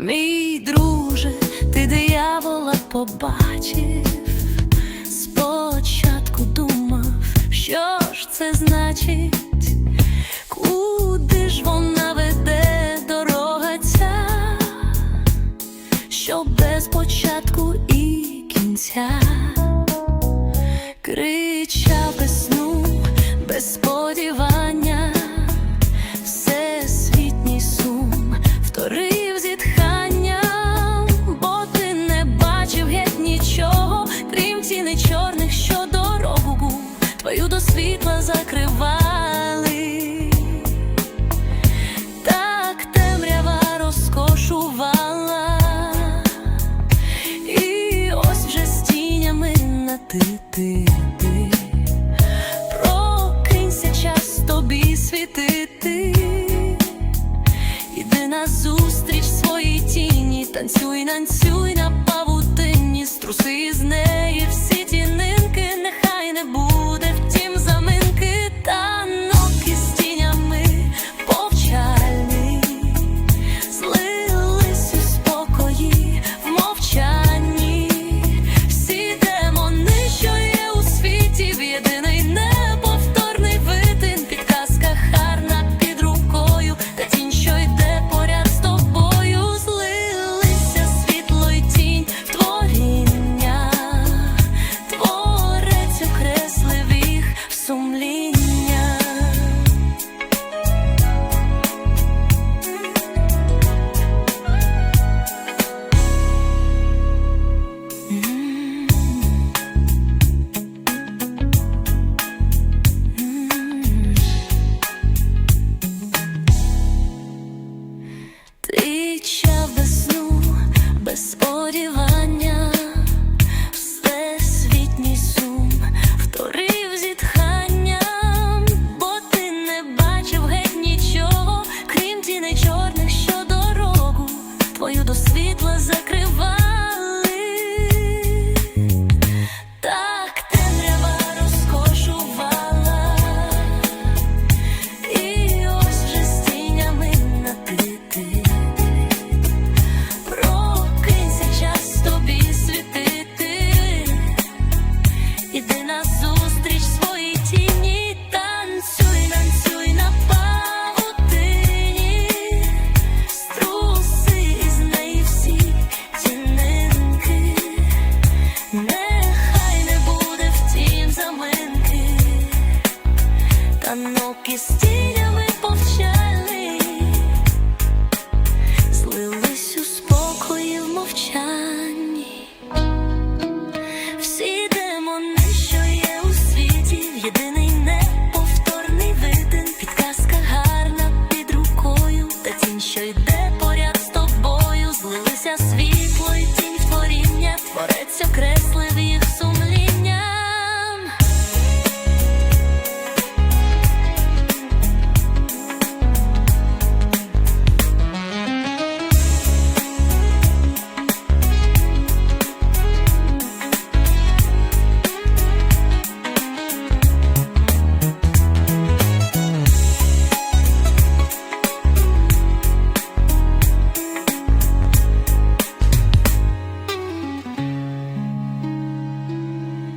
Мій друже, ти диявола побачив, спочатку думав, що ж це значить, куди ж вона веде дорога ця, що без початку і кінця. Чорних, що дорогу твою до світла закривали. Так темрява розкошувала, і ось вже з тінями на ти, ти, ти. Прокинься час тобі світити, іди на зустріч своїй тіні, танцюй, танцюй на павутині, струси з неї всі ті до світла закривали. Так темрява розкошувала. І ось вже з тінями на ти, ти. Прокинься час тобі світити, іди на